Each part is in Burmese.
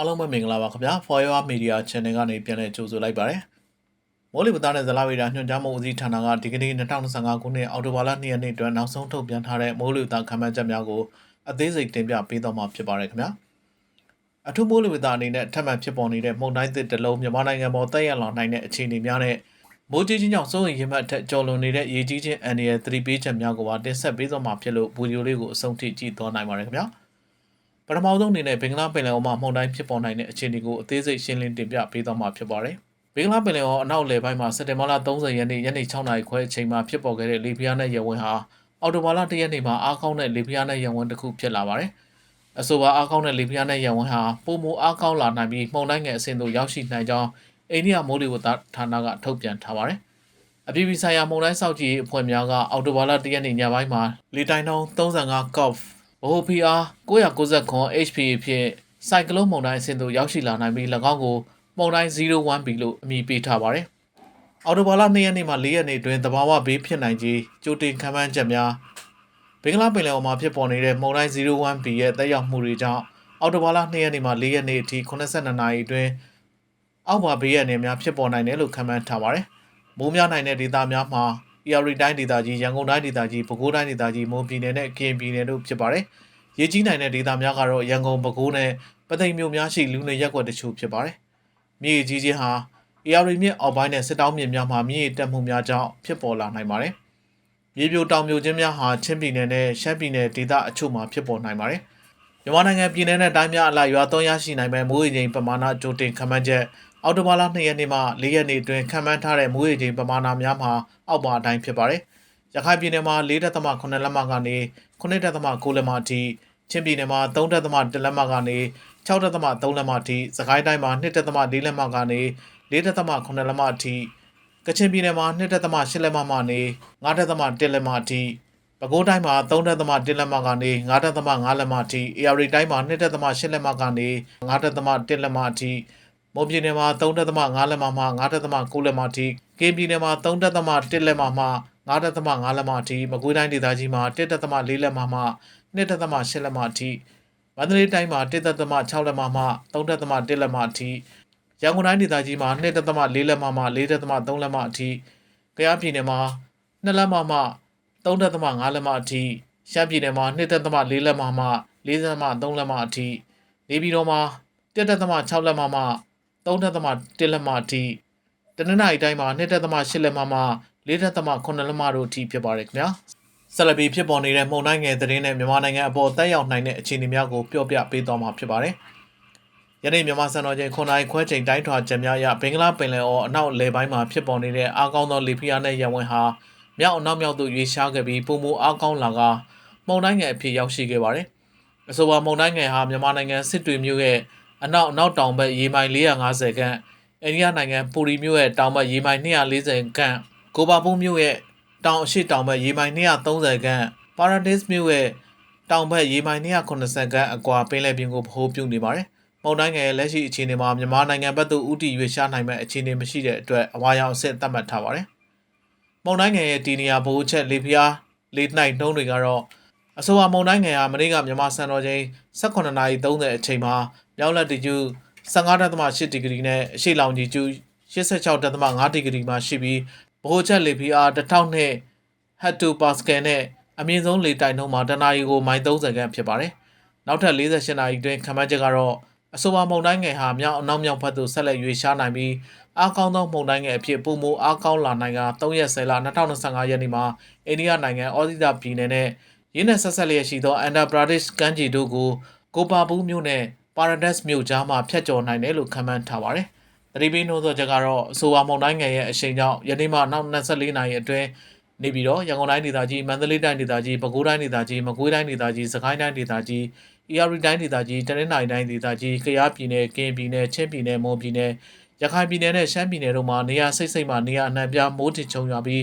အားလုံးပဲမင်္ဂလာပါခင်ဗျာ Forever Media Channel ကနေပြန်လည်ကြိုဆိုလိုက်ပါတယ်မိုးလေဝသနဲ့ဇလဝေဒညွှန်ကြားမှုဦးစီးဌာနကဒီကနေ့2025ခုနှစ်အောက်တိုဘာလ2ရက်နေ့အတွက်နောက်ဆုံးထုတ်ပြန်ထားတဲ့မိုးလေဝသခန့်မှန်းချက်များကိုအသေးစိတ်တင်ပြပေးသွားမှာဖြစ်ပါတယ်ခင်ဗျာအထူးမိုးလေဝသအနေနဲ့ထပ်မံဖြစ်ပေါ်နေတဲ့မုန်တိုင်းသစ်တစ်လုံးမြန်မာနိုင်ငံပေါ်တက်ရောက်လာနိုင်တဲ့အခြေအနေများနဲ့မိုးကြီးချင်းကြောင့်စိုးရိမ်ရင်မှတ်ထက်ကျော်လွန်နေတဲ့ရေကြီးခြင်းအန္တရာယ်သတိပေးချက်များကိုပါတင်ဆက်ပေးသွားမှာဖြစ်လို့ဗီဒီယိုလေးကိုအဆုံးထိကြည့်သွားနိုင်ပါတယ်ခင်ဗျာ ပထမဆုံးအနေနဲ့ဘင်္ဂလားပင်လယ်အော်မှာမုန်တိုင်းဖြစ်ပေါ်နိုင်တဲ့အခြေအနေကိုအသေးစိတ်ရှင်းလင်းတင်ပြပေးသွားမှာဖြစ်ပါတယ်ဘင်္ဂလားပင်လယ်အော်အနောက်လယ်ပိုင်းမှာစက်တင်ဘာလ30ရက်နေ့ညနေ6နာရီခွဲအချိန်မှာဖြစ်ပေါ်ခဲ့တဲ့လေပြင်းနဲ့ရေဝင်ဟာအော်တိုဘာလ1ရက်နေ့မှာအားကောင်းတဲ့လေပြင်းနဲ့ရေဝင်တစ်ခုဖြစ်လာပါတယ်အဆိုပါအားကောင်းတဲ့လေပြင်းနဲ့ရေဝင်ဟာပုံမအားကောင်းလာနိုင်ပြီးမှုန်တိုင်းငယ်အဆင့်သို့ရောက်ရှိနိုင်ကြောင်းအိန္ဒိယမိုးလေဝသဌာနကထုတ်ပြန်ထားပါတယ်။အပြည်ပြည်ဆိုင်ရာမုန်တိုင်းစောင့်ကြည့်ရေးအဖွဲ့များကအော်တိုဘာလ၁ရက်နေ့ညပိုင်းမှာလေတိုင်နှုန်း35 COF ဘို PR 990 HP ဖြင့်စိုက်ကလုန်းမုန်တိုင်းအဆင့်သို့ရောက်ရှိလာနိုင်ပြီး၎င်းကိုမုန်တိုင်း 01B လို့အမည်ပေးထားပါတယ်။အော်တိုဘာလ2ရက်နေ့မှ4ရက်နေ့တွင်တဘာဝဘေးဖြစ်နိုင်ခြင်းကြိုတင်ခံမှန်းချက်များဘင်္ဂလားပင်လယ်အော်မှာဖြစ်ပေါ်နေတဲ့မုန်တိုင်း 01B ရဲ့တက်ရောက်မှုတွေကြောင့်အော်တိုဘာလ2ရက်နေ့မှ4ရက်နေ့အထိ82နာရီအတွင်းအောက်ပါဘေးရန်တွေများဖြစ်ပေါ်နိုင်တယ်လို့ခန့်မှန်းထားပါတယ်။မိုးများနိုင်တဲ့ဒေသများမှာ ERD တိုင်းဒေသကြီးရန်ကုန်တိုင်းဒေသကြီးပဲခူးတိုင်းဒေသကြီးမွန်ပြည်နယ်နဲ့ကရင်ပြည်နယ်တို့ဖြစ်ပါတယ်။ရေကြီးနိုင်တဲ့ဒေသများကတော့ရန်ကုန်ပဲခူးနဲ့ပသိမ်မြို့များရှိလူနေရပ်ကွက်တချို့ဖြစ်ပါတယ်။မြေကြီးချင်းဟာ ERD မြစ်အောက်ပိုင်းနဲ့စစ်တောင်းမြစ်များမှာမြေတက်မှုများကြောင့်ဖြစ်ပေါ်လာနိုင်ပါတယ်။မြေပြိုတောင်ပြိုခြင်းများဟာချင်းပြည်နယ်နဲ့ရှမ်းပြည်နယ်ဒေသအချို့မှာဖြစ်ပေါ်နိုင်ပါတယ်။မြန်မာနိုင်ငံပြည်내နဲ့တိုင်းများအလိုက်ရွာသွန်းရရှိနိုင်မဲ့မိုးရေချိန်ပမာဏကြိုတင်ခန့်မှန်းချက် အော်တိုဘာလ2ရက်နေ့မှ4ရက်နေ့အတွင်းခံမှန်းထားတဲ့မိုးရေချိန်ပမာဏများမှာအောက်ပါအတိုင်းဖြစ်ပါတယ်။ရခိုင်ပြည်နယ်မှာ4.8လက်မကနေ9.9လက်မအထိချင်းပြည်နယ်မှာ3.1လက်မကနေ6.3လက်မအထိစကိုင်းတိုင်းမှာ2.4လက်မကနေ4.8လက်မအထိကချင်ပြည်နယ်မှာ2.8လက်မမှနေ9.1လက်မအထိပဲခူးတိုင်းမှာ3.1လက်မကနေ9.5လက်မအထိအေရီတိုင်းမှာ2.8လက်မကနေ9.1လက်မအထိ မွန်ပြည်နယ်မှာ3.5လက်မမှ9.9လက်မအထိကင်းပြည်နယ်မှာ3.1လက်မမှ9.5လက်မအထိမကွေးတိုင်းဒေသကြီးမှာ1.4လက်မမှ2.8လက်မအထိမန္တလေးတိုင်းမှာ1.6လက်မမှ3.1လက်မအထိရန်ကုန်တိုင်းဒေသကြီးမှာ2.4လက်မမှ4.3လက်မအထိကယားပြည်နယ်မှာ2လက်မမှ3.5လက်မအထိရှမ်းပြည်နယ်မှာ2.4လက်မမှ4.3လက်မအထိနေပြည်တော်မှာ1.6လက်မမှ 3.1လက်မအထိတနင်္လာရီတိုင်းမှာ2.8လက်မမှ4.8လက်မတို့အထိဖြစ်ပါတယ်ခင်ဗျာဆက်လက်ပြီးဖြစ်ပေါ်နေတဲ့မှုန်တိုင်းငယ်သတင်းနဲ့မြန်မာနိုင်ငံအပေါ်တက်ရောက်နိုင်တဲ့အခြေအနေများကိုပြောပြပေးသွားမှာဖြစ်ပါတယ်ယနေ့မြန်မာစံတော်ချိန်9နာရီခွဲချိန်တိုင်းထွာချက်များအရဘင်္ဂလားပင်လယ်အော်အနောက်လေပိုင်းမှာဖြစ်ပေါ်နေတဲ့အားကောင်းသောလေဖိအားနဲ့ရဝင်းဟာမြောက်အနောက်မြောက်သို့ရွေ့ရှားခဲ့ပြီးပုံမူအားကောင်းလာကမှုန်တိုင်းငယ်အဖြစ်ရောက်ရှိခဲ့ပါတယ်။အဆိုပါမှုန်တိုင်းငယ်ဟာမြန်မာနိုင်ငံစစ်တွေမြို့ရဲ့ အနောက်အနောက်တောင်ဘက်ရေမိုင်450ခန့်အိန္ဒိယနိုင်ငံပူရီမြို့ရဲ့တောင်ဘက်ရေမိုင်240ခန့်ကိုဘာပူးမြို့ရဲ့တောင်အရှိတောင်ဘက်ရေမိုင်230ခန့်ပါရာဒစ်မြို့ရဲ့တောင်ဘက်ရေမိုင်290ခန့်အကွာပင်လယ်ပြင်ကိုဗဟိုပြုနေပါတယ်။မုန်တိုင်းငယ်ရဲ့လက်ရှိအခြေအနေမှာမြန်မာနိုင်ငံဘက်သို့ဥတီရွေ့ရှားနိုင်မဲ့အခြေအနေမရှိတဲ့အတွက်အဝါရောင်အဆင့်သတ်မှတ်ထားပါတယ်။မုန်တိုင်းငယ်ရဲ့ဒီနေရာဘိုးချက်လေပြားလေနှိုက်နှုံးတွေကတော့အဆိုပါမုန်တိုင်းငယ်ဟာမနေ့ကမြန်မာစံတော်ချိန်18:30အချိန်မှာ မြောက်လက်တီကျူ15.8ဒီဂရီနဲ့အရှိလောင်ကြီးကျူ86.5ဒီဂရီမှာရှိပြီးဗဟိုချက်လေဖိအား1000နဲ့ဟက်တူပါစကယ်နဲ့အမြင့်ဆုံးလေတိုက်နှုန်းမှာတနာရီကိုမိုင်30ခန့်ဖြစ်ပါတယ်။နောက်ထပ်48နာရီအတွင်းခန့်မှန်းချက်ကတော့အဆိုပါမုန်တိုင်းငယ်ဟာမြောက်အနောက်မြောက်ဘက်သို့ဆက်လက်ရွေ့ရှားနိုင်ပြီးအားကောင်းသောမုန်တိုင်းငယ်အဖြစ်ပုံမအားကောင်းလာနိုင်က3ရက်10လ2025ရက်နေ့မှာအိန္ဒိယနိုင်ငံအော်ဒီတာပြည်နယ်နဲ့ရင်းနဲ့ဆက်ဆက်လျက်ရှိသောအန်ဒါပရာဒစ်ကမ်းခြေတို့ကိုကိုပါဘူးမြို့နဲ့ ပါရာဒက်စ်မြို့ကြားမှာဖျက်ကျော်နိုင်တယ်လို့ခန့်မှန်းထားပါတယ်။သတိပေးနှိုးဆော်ချက်ကတော့အဆိုပါမုန်တိုင်းငယ်ရဲ့အရှိန်ကြောင့်ယနေ့မှနောက်24နာရီအတွင်းနေပြီးတော့ရန်ကုန်တိုင်းဒေသကြီးမန္တလေးတိုင်းဒေသကြီးပဲခူးတိုင်းဒေသကြီးမကွေးတိုင်းဒေသကြီးစကိုင်းတိုင်းဒေသကြီး ERD တိုင်းဒေသကြီးတနင်္သာရီတိုင်းဒေသကြီးကယားပြည်နယ်ကင်းပြည်နယ်ချင်းပြည်နယ်မွန်ပြည်နယ်ရခိုင်ပြည်နယ်နဲ့ရှမ်းပြည်နယ်တို့မှာနေရာစိတ်စိတ်မှနေရာအနှံ့ပြားမိုးထချုံရွာပြီး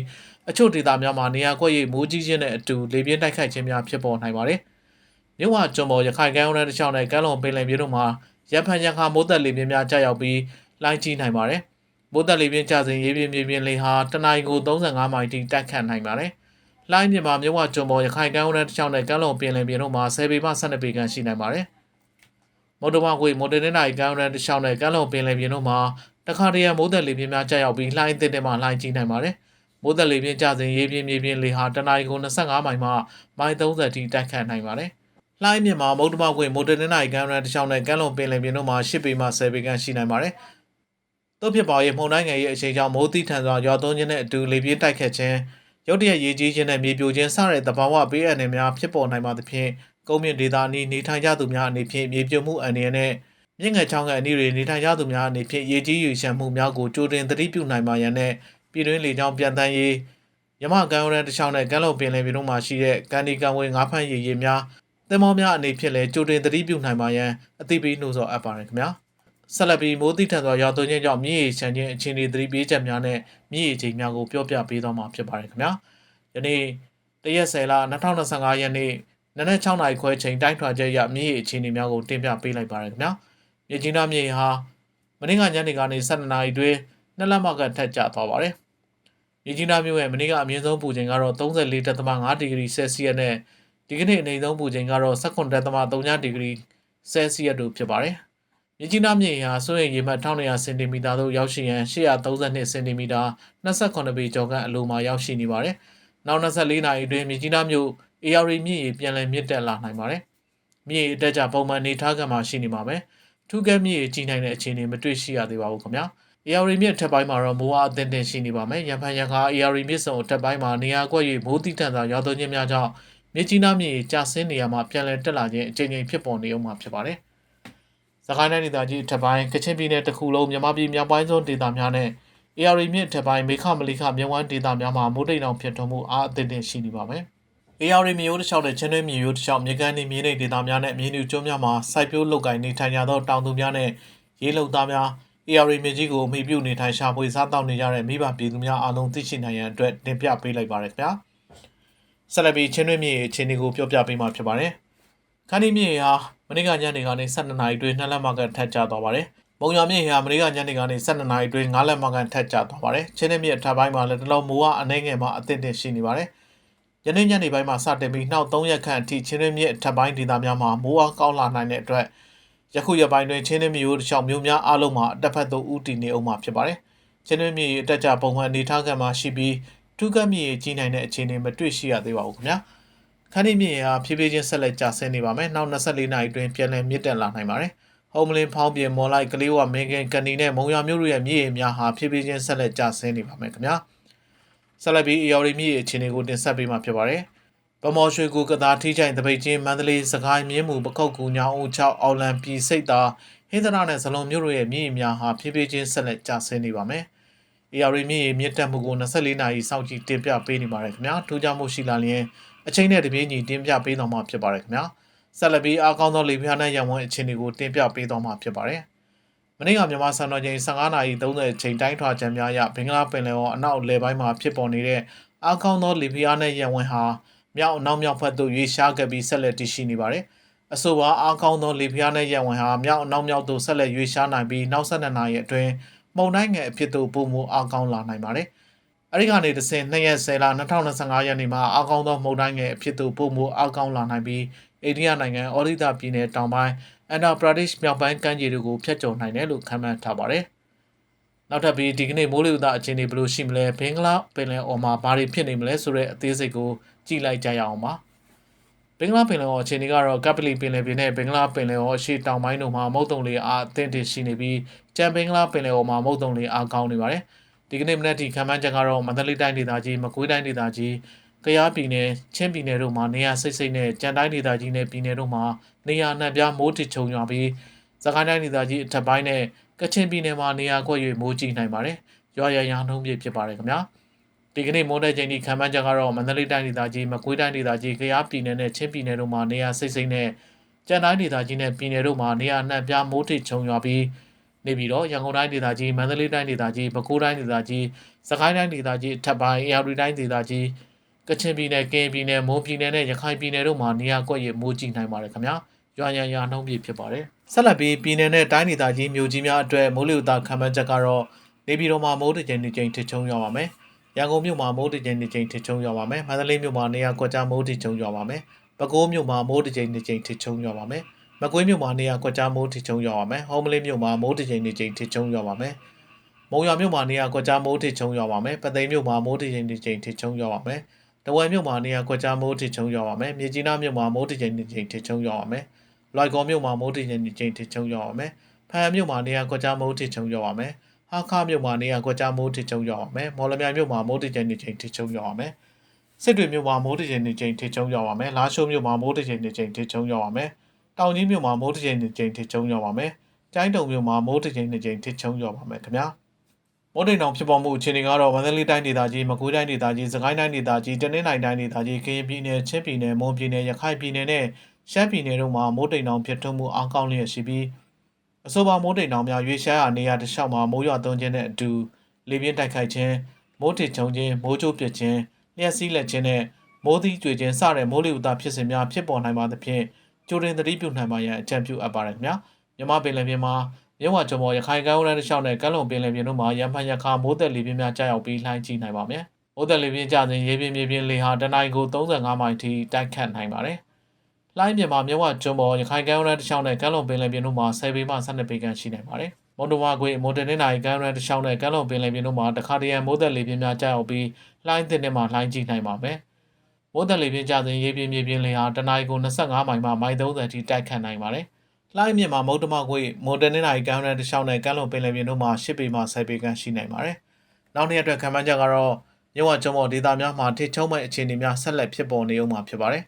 အချို့ဒေသများမှာနေရာကွက်ရိပ်မိုးကြီးခြင်းနဲ့အတူလေပြင်းတိုက်ခိုက်ခြင်းများဖြစ်ပေါ်နိုင်ပါတယ်။ မြဝကျွန်းပေါ်ရခိုင်ကမ်းရိုးတန်းတစ်လျှောက်နဲ့ကမ်းလွန်ပင်လယ်ပြင်တို့မှာရန်ဖန်ရန်ခါမိုးသက်လေပြင်းများကြာရောက်ပြီးလိုင်းကြီးနိုင်ပါတယ်။မိုးသက်လေပြင်းကျစဉ်ရေပြင်းမြေပြင်းလေဟာတနအီကို35မိုင်တိတိုက်ခတ်နိုင်ပါတယ်။လိုင်းမြမှာမြဝကျွန်းပေါ်ရခိုင်ကမ်းရိုးတန်းတစ်လျှောက်နဲ့ကမ်းလွန်ပင်လယ်ပြင်တို့မှာ10ပေမှ12ပေခန့်ရှိနိုင်ပါတယ်။မုတ်တမကွေမော်ဒနယ်နိုင်ကမ်းရန်တခြားနဲ့ကမ်းလွန်ပင်လယ်ပြင်တို့မှာတခါတရံမိုးသက်လေပြင်းများကြာရောက်ပြီးလှိုင်းအသစ်တွေမှလှိုင်းကြီးနိုင်ပါတယ်။မိုးသက်လေပြင်းကျစဉ်ရေပြင်းမြေပြင်းလေဟာတနအီကို25မိုင်မှမိုင်30ထိတိုက်ခတ်နိုင်ပါတယ်။ လှိုင်းမြင့်မှာမုတ်တမကွေမော်ဒနယ်နိုင်ကမ်းရန်တခြားနဲ့ကမ်းလွန်ပင်လယ်ပြင်တို့မှာ10ပေမှ10ပေခန့်ရှိနိုင်ပါတယ်။တို့ဖြစ်ပါရဲ့မှုန်တိုင်းငယ်ရဲ့အချိန်ကြောင့်မိုးတိထန်စွာရွာသွန်းခြင်းနဲ့အတူလေပြင်းတိုက်ခတ်ခြင်းရုတ်တရက်ရေကြီးခြင်းနဲ့မြေပြိုခြင်းစတဲ့သဘာဝဘေးအန္တရာယ်များဖြစ်ပေါ်နိုင်ပါသဖြင့်ကုန်းမြင့်ဒေသအနီးနေထိုင်ကြသူများအနေဖြင့်မြေပြိုမှုအန္တရာယ်နဲ့မြင့်ငယ်ချောင်းငယ်အနီးတွေနေထိုင်ကြသူများအနေဖြင့်ရေကြီးရေရှမ်းမှုများကိုကြိုတင်သတိပြုနိုင်ပါရန်နဲ့ပြည်တွင်းလေကြောင်းပြန်တန်းရေးရမကန်ရန်တခြားနဲ့ကမ်းလွန်ပင်လယ်ပြင်တို့မှာရှိတဲ့ကန်ဒီကန်ဝေငါးဖမ်းရေရေများ သင်္ဘောများအနေဖြင့်လည်းကြိုတင်သတိပြုနိုင်ပါရန်အသိပေးနှိုးဆော်အပ်ပါတယ်ခင်ဗျာဆက်လက်ပြီးမိုးတိထန်စွာရောက်သွင်းခြင်းကြောင့်မြည်ရချန်ခြင်းအခြေအနေသတိပေးချက်များနဲ့မြည်ရချိန်များကိုပြောပြပေးသွားမှာဖြစ်ပါတယ်ခင်ဗျာယနေ့တရက်10လ2025ရက်နေ့နနက်6နာရီခွဲချိန်တိုင်းထွာချက်ရမြည်ရအခြေအနေများကိုတင်ပြပေးလိုက်ပါတယ်ခင်ဗျာမြေကြီးနားမြေဟာမနေ့ကညနေကနေ12နာရီတွင်နှစ်လက်မကထက်ကျသွားပါတယ်မြေကြီးနားမြို့ရဲ့မနေ့ကအမြင့်ဆုံးပူချိန်ကတော့34.5ဒီဂရီဆဲလ်စီယပ်နဲ့ ဒီကနေ့အနိမ့်ဆုံးပူချိန်ကတော့19.3ဒီဂရီဆဲလ်စီယပ်တို့ဖြစ်ပါတယ်မြကြီးနားမြေဟာဆိုရင်ရေမှတ်1200စင်တီမီတာသို့ရောက်ရှိရန်832စင်တီမီတာ28ပေကျော်ကအလိုမှာရောက်ရှိနေပါတယ်။နောက်24နာရီအတွင်းမြကြီးနားမြို့ AR မြင့်ရေပြန်လည်မြင့်တက်လာနိုင်ပါတယ်။မြေအတက်ကြပုံမှန်နေထားကမှရှိနေပါမယ်။ထူးကဲမြေကြီးနိုင်တဲ့အခြေအနေမတွေ့ရှိရသေးပါဘူးခင်ဗျာ။ AR မြင့်ထက်ပိုင်းမှာတော့မိုးအားအသင့်တင်ရှိနေပါမယ်။ရန်ဖန်ရန်ကာ AR မြင့်စုံအထက်ပိုင်းမှာနေရာကွက်၍မိုးတိတန်စွာရောက်သွင်းခြင်းများကြောင့် မြကြီးနားမြေကျဆင်းနေရမှာပြန်လည်တက်လာခြင်းအကြိမ်ကြိမ်ဖြစ်ပေါ်နေအောင်မှာဖြစ်ပါတယ်။စကိုင်းတိုင်းဒေသကြီးထပ်ပိုင်းကချင်ပြည်နယ်တစ်ခုလုံးမြန်မာပြည်မြောက်ပိုင်းစွန်းဒေသများနဲ့ AR မြစ်ထပ်ပိုင်းမေခမလိခမြဝန်းဒေသများမှာမိုးတိမ်အောင်ဖြစ်ထွန်းမှုအားအသင့်တင်ရှိနေပါမယ်။ AR မျိုးတစ်လျှောက်တဲ့ချင်းတွင်းမြေရိုးတစ်လျှောက်မြေကန်နေမြေနေဒေသများနဲ့မြေနူကျွန်းများမှာစိုက်ပျိုးလုပ်ကိုင်နေထိုင်ကြသောတောင်သူများနဲ့ရေလုံသားများ AR မြေကြီးကိုအမိပြုနေထိုင်ရှာဖွေစားတောက်နေကြတဲ့မိဘပြည်သူများအားလုံးသိရှိနိုင်ရန်အတွက်တင်ပြပေးလိုက်ပါရခင်ဗျာ။ ဆက်လက်ပြီးချင်းတွင်းမြေအခြေအနေကိုပြောပြပေးမှာဖြစ်ပါတယ်။ခန်းဒီမြေဟာမနေ့ကညနေကနေ12နာရီတွင်2လက်မကန်ထက်ကျသွားပါတယ်။မုံရမြင့်ဟာမနေ့ကညနေကနေ12နာရီတွင်9လက်မကန်ထက်ကျသွားပါတယ်။ချင်းမြင့်ထပ်ပိုင်းမှာလည်းတလုံးမိုးအားအနေငယ်မှာအသင့်တင်ရှိနေပါတယ်။ယနေ့ညနေပိုင်းမှာစတင်ပြီးနောက်3ရက်ခန့်အထိချင်းမြင့်ထပ်ပိုင်းဒေသများမှာမိုးအားကောင်းလာနိုင်တဲ့အတွက်ယခုရက်ပိုင်းတွင်ချင်းမျိုးတစ်ချောင်းမျိုးများအားလုံးမှာအတက်ဖက်သို့ဥတည်နေအောင်မှာဖြစ်ပါတယ်။ချင်းမြင့်အတက်ကြပုံမှန်အနေထားခံမှာရှိပြီး ထူးကပ်မြင့်ကြီးနိုင်တဲ့အခြေအနေမတွေ့ရှိရသေးပါဘူးခင်ဗျာ။ခန်းဒီမြင့်ဟာဖြည်းဖြည်းချင်းဆက်လက်ကျဆင်းနေပါမယ်။နောက်24နာရီတွင်ပြန်လည်မြင့်တက်လာနိုင်ပါတယ်။ဟုံးမလင်းဖောင်းပြင်မော်လိုက်ကလေးဝမင်းကင်ကန်နီနဲ့မုံရမျိုးတို့ရဲ့မြင့်ရည်များဟာဖြည်းဖြည်းချင်းဆက်လက်ကျဆင်းနေပါမယ်ခင်ဗျာ။ဆက်လက်ပြီးအယော်ရီမြင့်ရည်အခြေအနေကိုတင်ဆက်ပေးမှာဖြစ်ပါတယ်။ပမော်ရွှေကူကသားထိချိုင်တပိတ်ချင်းမန္တလေးစကိုင်းမြင်းမူပခုတ်ကူညောင်ဦး6အော်လံပြည်စိတ်သာဟင်းသနာနဲ့ဇလုံမျိုးတို့ရဲ့မြင့်ရည်များဟာဖြည်းဖြည်းချင်းဆက်လက်ကျဆင်းနေပါမယ်။ AR မြင့်ရည်မြင့်တက်မှုကို24နာရီစောင့်ကြည့်တင်ပြပေးနေပါတယ်ခင်ဗျာ။ထူးခြားမှုရှိလာရင်အချိန်နဲ့တပြေးညီတင်ပြပေးသွားမှာဖြစ်ပါတယ်ခင်ဗျာဆက်လက်ပြီးအားကောင်းသောလေပြားနဲ့ရံဝန်းအခြေအနေကိုတင်ပြပေးသွားမှာဖြစ်ပါတယ်မနေ့ကမြန်မာစံတော်ချိန်15:30အချိန်တိုင်းထွာချက်များအရဘင်္ဂလားပင်လယ်အော်အနောက်လေပိုင်းမှာဖြစ်ပေါ်နေတဲ့အားကောင်းသောလေပြားနဲ့ရံဝန်းဟာမြောက်အနောက်မြောက်ဘက်သို့ရွေ့ရှားခဲ့ပြီးဆက်လက်တည်ရှိနေပါတယ်အဆိုပါအားကောင်းသောလေပြားနဲ့ရံဝန်းဟာမြောက်အနောက်မြောက်သို့ဆက်လက်ရွေ့ရှားနိုင်ပြီးနောက်ဆက်နှစ်နာရီအတွင်း မုန်တိုင်းငယ်အဖြစ်သို့ပုံမူအားကောင်းလာနိုင်ပါတယ်။အဲ့ဒီကနေတစင်2ရက်10လ2025ရက်နေ့မှာအကောင်းသောမုန်တိုင်းငယ်အဖြစ်သို့ပုံမူအကောင်းလာနိုင်ပြီးအိန္ဒိယနိုင်ငံအော်ရိတာပြည်နယ်တောင်ပိုင်းအန်ဒါပရာဒိရှ်မြောက်ပိုင်းကမ်းခြေတွေကိုဖျက်ကျော်နိုင်တယ်လို့ခန့်မှန်းထားပါတယ်။နောက်ထပ်ပြီးဒီကနေ့မိုးလေဝသအခြေအနေဘယ်လိုရှိမလဲဘင်္ဂလားပင်လယ်အော်မှာဘာတွေဖြစ်နေမလဲဆိုတဲ့အသေးစိတ်ကိုကြည့်လိုက်ကြရအောင်ပါ။ ဘင်္ဂလားပင်လယ်အော်အခြေအနေကတော့ကပလီပင်လယ်ပြင်နဲ့ဘင်္ဂလားပင်လယ်အော်အရှေ့တောင်ပိုင်းတို့မှာမုတ်တုံလေအားအသင့်တရှိနေပြီးကြံဘင်္ဂလားပင်လယ်အော်မှာမုတ်တုံလေအားကောင်းနေပါတယ်။ဒီကနေ့မနက်ထိခံမှန်းချက်ကတော့မန္တလေးတိုင်းဒေသကြီးမကွေးတိုင်းဒေသကြီးကယားပြည်နယ်ချင်းပြည်နယ်တို့မှာနေရာစိတ်စိတ်နဲ့ကြံတိုင်းဒေသကြီးနဲ့ပြည်နယ်တို့မှာနေရာနှံ့ပြားမိုးထချုံရွာပြီးစကိုင်းတိုင်းဒေသကြီးအထက်ပိုင်းနဲ့ကချင်ပြည်နယ်မှာနေရာကွက်၍မိုးကြီးနိုင်ပါတယ်။ရွာရရနှုံးပြဖြစ်ပါတယ်ခင်ဗျာ။ ဒီကနေ့မိုးတဲ့ချိန်ဒီခံမှန်းချက်ကတော့မန္တလေးတိုင်းဒေသကြီးမကွေးတိုင်းဒေသကြီးကယားပြည်နယ်နဲ့ချင်းပြည်နယ်တို့မှာနေရာစိတ်စိတ်နဲ့ကြံတိုင်းဒေသကြီးနဲ့ပြည်နယ်တို့မှာနေရာနှံ့ပြားမိုးထချုံရွာပြီးနေပြီးတော့ရန်ကုန်တိုင်းဒေသကြီးမန္တလေးတိုင်းဒေသကြီးပဲခူးတိုင်းဒေသကြီးစကိုင်းတိုင်းဒေသကြီးအထက်ပိုင်းအေရဝတီတိုင်းဒေသကြီးကချင်ပြည်နယ်ကရင်ပြည်နယ်မွန်ပြည်နယ်နဲ့ရခိုင်ပြည်နယ်တို့မှာနေရာကွက်ရမိုးကြီးနိုင်ပါတယ်ခင်ဗျာရွာရန်ရာနှုံးပြဖြစ်ပါတယ်ဆက်လက်ပြီးပြည်နယ်နဲ့တိုင်းဒေသကြီးမြို့ကြီးများအတွက်မိုးလေဝသခံမှန်းချက်ကတော့နေပြည်တော်မှာမိုးတစ်ကြိမ်တစ်ကြိမ်ထချုံရွာပါမယ် ရန်ကုန်မြို့မှာမိုးတစ်ကြိမ်တစ်ကြိမ်ထချုံရွာပါမယ်မန္တလေးမြို့မှာနေရာကွက်ကြားမိုးတစ်ကြိမ်ရွာပါမယ်ပဲခူးမြို့မှာမိုးတစ်ကြိမ်တစ်ကြိမ်ထချုံရွာပါမယ်မကွေးမြို့မှာနေရာကွက်ကြားမိုးထချုံရွာပါမယ်။ဟောမလေးမြို့မှာမိုးတစ်ချိန်တစ်ချိန်ထချုံရွာပါမယ်။မုံရွာမြို့မှာနေရာကွက်ကြားမိုးထချုံရွာပါမယ်။ပသိမ်မြို့မှာမိုးတစ်ချိန်တစ်ချိန်ထချုံရွာပါမယ်။တဝယ်မြို့မှာနေရာကွက်ကြားမိုးထချုံရွာပါမယ်။မြေကြီးနားမြို့မှာမိုးတစ်ချိန်တစ်ချိန်ထချုံရွာပါမယ်။လွိုက်ကော်မြို့မှာမိုးတစ်ချိန်တစ်ချိန်ထချုံရွာပါမယ်။ဖန်မြို့မှာနေရာကွက်ကြားမိုးထချုံရွာပါမယ်။ ဟာခါမြို့မှာနေရာကွက်ကြားမိုးထချုံရွာပါမယ်။မော်လမြိုင်မြို့မှာမိုးတစ်ချိန်တစ်ချိန်ထချုံရွာပါမယ်။စစ်တွေမြို့မှာမိုးတစ်ချိန်တစ်ချိန်ထချုံရွာပါမယ်။လာရှိုးမြို့မှာမိုးတစ်ချိန်တစ်ချိန်ထချုံရွာပါမယ်။တောင်ကြီးမြို့မှာမိုးတစ်ချိန်တစ်ချိန်ထချုံရွာပါမယ်။ကျိုင်းတုံမြို့မှာမိုးတစ်ချိန်တစ်ချိန်ထချုံရွာပါမယ်ခင်ဗျာ။မိုးတိမ်တောင်ဖြစ်ပေါ်မှုအခြေအနေကတော့မန္တလေးတိုင်းဒေသကြီး၊မကွေးတိုင်းဒေသကြီး၊စကိုင်းတိုင်းဒေသကြီး၊တနင်္သာရီတိုင်းဒေသကြီး၊ကရင်ပြည်နယ်၊ချင်းပြည်နယ်၊မွန်ပြည်နယ်၊ရခိုင်ပြည်နယ်နဲ့ရှမ်းပြည်နယ်တို့မှာမိုးတိမ်တောင်ဖြစ်ထွန်းမှုအားကောင်းလျက်ရှိပြီး အဆိုပါမိုးတိမ်တောင်များရွေးရှားရာနေရာတစ်လျှောက်မှာမိုးရွာသွန်းခြင်းနဲ့အတူလေပြင်းတိုက်ခိုက်ခြင်းမိုးထစ်ချုံခြင်းမိုးကြိုးပစ်ခြင်းလျှက်စီးလက်ခြင်းနဲ့မိုးသီးကြွေခြင်းစတဲ့မိုးလေဝသဖြစ်စဉ်များဖြစ်ပေါ်နိုင်ပါသဖြင့်ကြိုတင်သတိပြုနိုင်ပါရန်အကြံပြုအပ်ပါတယ်ခင်ဗျာမြန်မာပင်လယ်ပြင်မှာမြဝကျွန်းပေါ်ရခိုင်ကမ်းရိုးတန်းတစ်လျှောက်နဲ့ကမ်းလွန်ပင်လယ်ပြင်တို့မှာရံဖန်ရခါမိုးသက်လေပြင်းများကြာရောက်ပြီးလှိုင်းကြီးနိုင်ပါမယ်မိုးသက်လေပြင်းကျစဉ်ရေပြင်းမြေပြင်းလေဟာတနင်္လာရီကို35မိုင်ထိတိုက်ခတ်နိုင်ပါတယ် လှိုင်းပြင်မှာမြဝကျွန်းပေါ်ရခိုင်ကမ်းရိုးတန်းတစ်လျှောက်နဲ့ကမ်းလွန်ပင်လယ်ပြင်တို့မှာ10ပေမှ12ပေခန့်ရှိနိုင်ပါတယ်မွန်တိုဝါခွေမွန်တနင်္လာရီကမ်းရိုးတန်းတစ်လျှောက်နဲ့ကမ်းလွန်ပင်လယ်ပြင်တို့မှာတခါတရံမိုးသက်လေပြင်းများကြာရောက်ပြီးလှိုင်းသစ်နဲ့မှလှိုင်းကြီးနိုင်ပါမယ်မိုးသက်လေပြင်းကျစဉ်ရေပြင်းမြေပြင်းလေဟာတနင်္လာရီကို25မိုင်မှမိုင်30ထိတိုက်ခတ်နိုင်ပါတယ်လှိုင်းမြင့်မှာမုတ်တမခွေမွန်တနင်္လာရီကမ်းရိုးတန်းတစ်လျှောက်နဲ့ကမ်းလွန်ပင်လယ်ပြင်တို့မှာ10ပေမှ10ပေခန့်ရှိနိုင်ပါတယ်နောက်နေ့အတွက်ခံမှန်းချက်ကတော့မြဝကျွန်းပေါ်ဒေသများမှာထိချုံမဲ့အခြေအနေများဆက်လက်ဖြစ်ပေါ်နေဦးမှာဖြစ်ပါတယ်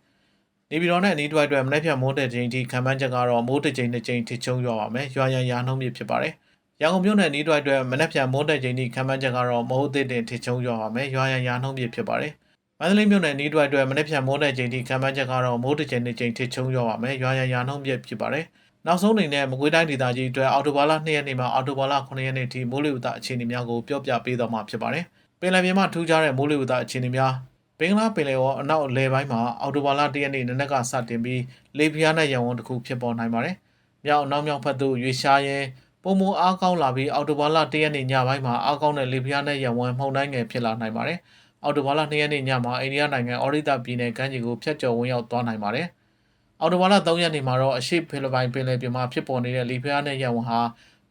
နေပြည်တော်နဲ့အနီးတစ်ဝိုက်အတွက်မနေ့ဖြန်မိုးတဲ့ချိန်ထိခံမှန်းချက်ကတော့မိုးတစ်ချိန်တစ်ချိန်ထိချုံရွာပါမယ်ရွာရန်ရာနှုံးမြဖြစ်ပါတယ်ရန်ကုန်မြို့နယ်အနီးတစ်ဝိုက်အတွက်မနေ့ဖြန်မိုးတဲ့ချိန်ထိခံမှန်းချက်ကတော့မိုးအသစ်တင်ထိချုံရွာပါမယ်ရွာရန်ရာနှုံးမြဖြစ်ပါတယ်မန္တလေးမြို့နယ်နီးတွိုက်အတွက်မနေ့ဖြန်မိုးတဲ့ချိန်ထိခံမှန်းချက်ကတော့မိုးတစ်ချိန်တစ်ချိန်ထိချုံရွာပါမယ်ရွာရန်ရာနှုံးမြဖြစ်ပါတယ်နောက်ဆုံးအနေနဲ့မကွေးတိုင်းဒေသကြီးအတွက်အော်တိုဘာလ2ရက်နေ့မှာအော်တိုဘာလ9ရက်နေ့ထိမိုးလေဝသအခြေအနေများကိုပြောပြပေးသွားမှာဖြစ်ပါတယ်ပင်လယ်ပြင်မှာထူးခြားတဲ့မိုးလေဝသအခြေအနေများ ဘင်္ဂလားပင်လယ်ော်အနောက်အလယ်ပိုင်းမှာအော်တိုဘာလ1ရက်နေ့နနက်ကစတင်ပြီးလေပြင်းနဲ့ရန်ဝန်တစ်ခုဖြစ်ပေါ်နိုင်ပါတယ်။မြောက်အနောက်မြောက်ဘက်သို့ရွေရှားရင်ပုံမအားကောင်းလာပြီးအော်တိုဘာလ1ရက်နေ့ညပိုင်းမှာအားကောင်းတဲ့လေပြင်းနဲ့ရန်ဝန်မှုန်တိုင်းငယ်ဖြစ်လာနိုင်ပါတယ်။အော်တိုဘာလ2ရက်နေ့ညမှာအိန္ဒိယနိုင်ငံအော်ရိတာပြည်နယ်ကမ်းခြေကိုဖျက်ကျော်ဝင်ရောက်သွားနိုင်ပါတယ်။အော်တိုဘာလ3ရက်နေ့မှာတော့အရှိဖိလစ်ပိုင်ပင်လယ်ပြင်မှာဖြစ်ပေါ်နေတဲ့လေပြင်းနဲ့ရန်ဝန်ဟာ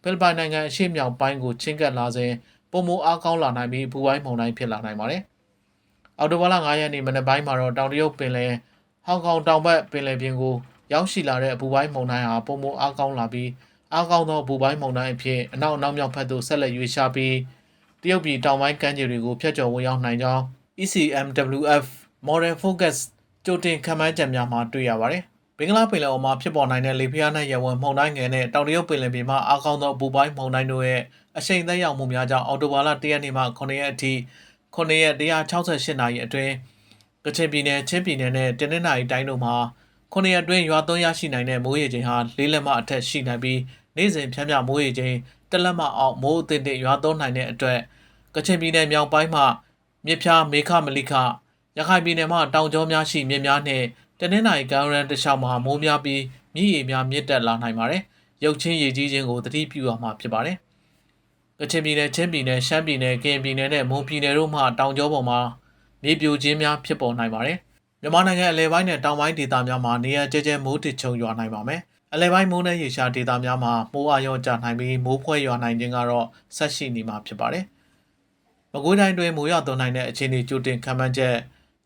ဖိလစ်ပိုင်နိုင်ငံအရှိမြောက်ပိုင်းကိုချင်းကပ်လာစဉ်ပုံမအားကောင်းလာနိုင်ပြီးဘူပိုင်းမှုန်တိုင်းဖြစ်လာနိုင်ပါတယ်။ အော်တိုဘာလ9ရက်နေ့မနက်ပိုင်းမှာတော့တောင်တရုတ်ပင်လယ်ဟောင်ကောင်တောင်ဘက်ပင်လယ်ပြင်ကိုရောက်ရှိလာတဲ့အပူပိုင်းမုန်တိုင်းဟာပုံမအားကောင်းလာပြီးအားကောင်းသောဘူပိုင်းမုန်တိုင်းအဖြစ်အနောက်အနောက်မြောက်ဘက်သို့ဆက်လက်ရွေ့ရှားပြီးတရုတ်ပြည်တောင်ပိုင်းကမ်းခြေတွေကိုဖျက်ကျော်ဝင်ရောက်နိုင်ကြောင်း ECMWF Modern Focus ကြိုတင်ခန့်မှန်းချက်များမှာတွေ့ရပါတယ်။ဘင်္ဂလားပင်လယ်အော်မှာဖြစ်ပေါ်နိုင်တဲ့လေပြင်းနဲ့ရဝံမှုန်တိုင်းငယ်နဲ့တောင်တရုတ်ပင်လယ်ပြင်မှာအားကောင်းသောဘူပိုင်းမှုန်တိုင်းတို့ရဲ့အရှိန်သက်ရောက်မှုများကြောင့်အော်တိုဘာလ၁ရက်နေ့မှ9ရက်အထိ 9ရက်168နာရီအတွင်းကချင်ပြည်နယ်ချင်းပြည်နယ်နဲ့တနင်္သာရီတိုင်းတို့မှာ9ရက်အတွင်းရွာသွန်းရရှိနိုင်တဲ့မိုးရေချိန်ဟာ၄လက်မအထက်ရှိနိုင်ပြီးနေ့စဉ်ဖြန်းပြမိုးရေချိန်တစ်လက်မအောက်မိုးအသင့်တဲ့ရွာသွန်းနိုင်တဲ့အတွက်ကချင်ပြည်နယ်မြောက်ပိုင်းမှာမြစ်ဖြားမေခမလိခရခိုင်ပြည်နယ်မှာတောင်ကျောများရှိမြစ်များနဲ့တနင်္သာရီကမ်းရန်တခြားမှာမိုးများပြီးမြစ်ရေများမြင့်တက်လာနိုင်ပါတယ်။ရုပ်ချင်းရေကြီးခြင်းကိုသတိပြုရမှာဖြစ်ပါတယ်။ ကချင်ပြည်နယ်ချင်းပြည်နယ်ရှမ်းပြည်နယ်ကရင်ပြည်နယ်နဲ့မွန်ပြည်နယ်တို့မှတောင်ကျောပေါ်မှာမြေပြိုခြင်းများဖြစ်ပေါ်နိုင်ပါတယ်။မြန်မာနိုင်ငံအလဲပိုင်းနဲ့တောင်ပိုင်းဒေသများမှာနေရာကျကျမိုးတစ်ချုံရွာနိုင်ပါမယ်။အလဲပိုင်းမိုးနဲ့ရေရှားဒေသများမှာမိုးအရောကျနိုင်ပြီးမိုးဖွဲရွာနိုင်ခြင်းကတော့ဆက်ရှိနေမှာဖြစ်ပါတယ်။မကွေးတိုင်းတွင်မိုးရွာသွန်းနိုင်တဲ့အခြေအနေကြိုတင်ခံမှန်းချက်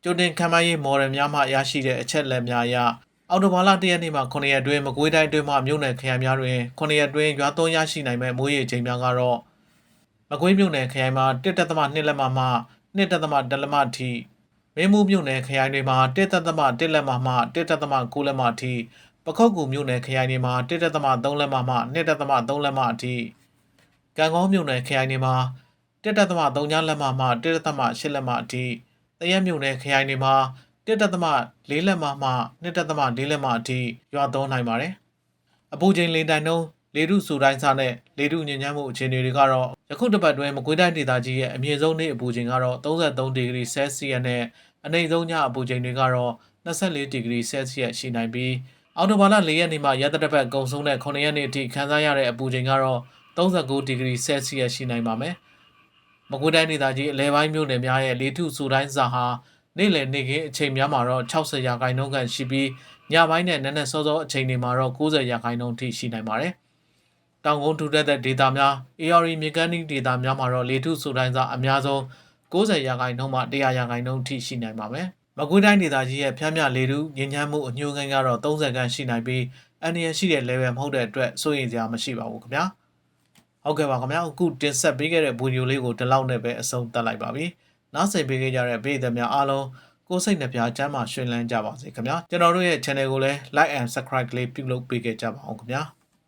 ကြိုတင်ခံမှန်းရေးမော်ဒယ်များမှရရှိတဲ့အချက်လက်များအရအော်တိုဘာလ၁ရက်နေ့မှာ9ရက်အတွင်းမကွေးတိုင်းအတွင်းမှမြို့နယ်ခရိုင်များတွင်9ရက်အတွင်းရွာသွန်းရရှိနိုင်မဲ့မိုးရေချိန်များကတော့ မကွေးမြို့နယ်ခရိုင်မှာ1.2လက်မမှ1.1လက်မအထိမင်းမှုမြို့နယ်ခရိုင်တွေမှာ1.1လက်မမှ1.9လက်မအထိပခုတ်ကူမြို့နယ်ခရိုင်တွေမှာ1.3လက်မမှ2.3လက်မအထိကံကောင်းမြို့နယ်ခရိုင်တွေမှာ1.3လက်မမှ1.8လက်မအထိတရက်မြို့နယ်ခရိုင်တွေမှာ1.4လက်မမှ2.4လက်မအထိရွာသွန်းနိုင်ပါတယ်။အပူချိန်လေတိုင်နှုန်း လေထုစူတိုင်းစားနဲ့လေထုညဉ့်ညမ်းမှုအခြေအနေတွေကတော့ယခုတစ်ပတ်တွင်းမကွေးတိုင်းဒေသကြီးရဲ့အမြင့်ဆုံးနေ့အပူချိန်ကတော့33ဒီဂရီဆဲလ်စီယပ်နဲ့အနိမ့်ဆုံးညအပူချိန်တွေကတော့24ဒီဂရီဆဲလ်စီယပ်ရှိနိုင်ပြီးအော်တိုဘာလ4ရက်နေ့မှာရသတပတ်ကုံဆုံးတဲ့9ရက်နေ့အထိခန်းစားရတဲ့အပူချိန်ကတော့39ဒီဂရီဆဲလ်စီယပ်ရှိနိုင်ပါမယ်။မကွေးတိုင်းဒေသကြီးအလဲပိုင်းမြို့နယ်များရဲ့လေထုစူတိုင်းစာဟာနေ့လယ်နေ့ခင်းအချိန်များမှာတော့60ရာခိုင်နှုန်းခန့်ရှိပြီးညပိုင်းနဲ့နက်နက်စောစောအချိန်တွေမှာတော့90ရာခိုင်နှုန်းထိရှိနိုင်ပါတယ်။ တောင်ကုန်းထူထပ်တဲ့ဒေတာများ AR မြေကမ်းနီးဒေတာများမှာတော့လေထုဆိုတိုင်းစာအများဆုံး90ရာခိုင်နှုန်းမှ100ရာခိုင်နှုန်းထိရှိနိုင်ပါမယ်။မကွေးတိုင်းဒေသကြီးရဲ့ဖျားမြလေထုညဉ့်ညမ်းမှုအညှိုးကိန်းကတော့30ခန့်ရှိနိုင်ပြီးအန်ရရှိတဲ့ level မဟုတ်တဲ့အတွက်စိုးရိမ်စရာမရှိပါဘူးခင်ဗျာ။ဟုတ်ကဲ့ပါခင်ဗျာအခုတင်ဆက်ပေးခဲ့တဲ့ဗီဒီယိုလေးကိုဒီလောက်နဲ့ပဲအဆုံးသတ်လိုက်ပါပြီ။နောက်ဆက်ပေးခဲ့ကြတဲ့ပြည်သူများအားလုံးကိုယ်စိတ်နှပြချမ်းသာရှင်လန်းကြပါစေခင်ဗျာကျွန်တော်တို့ရဲ့ channel ကိုလည်း like and subscribe ကလေးပြုလုပ်ပေးခဲ့ကြပါအောင်ခင်ဗျာ။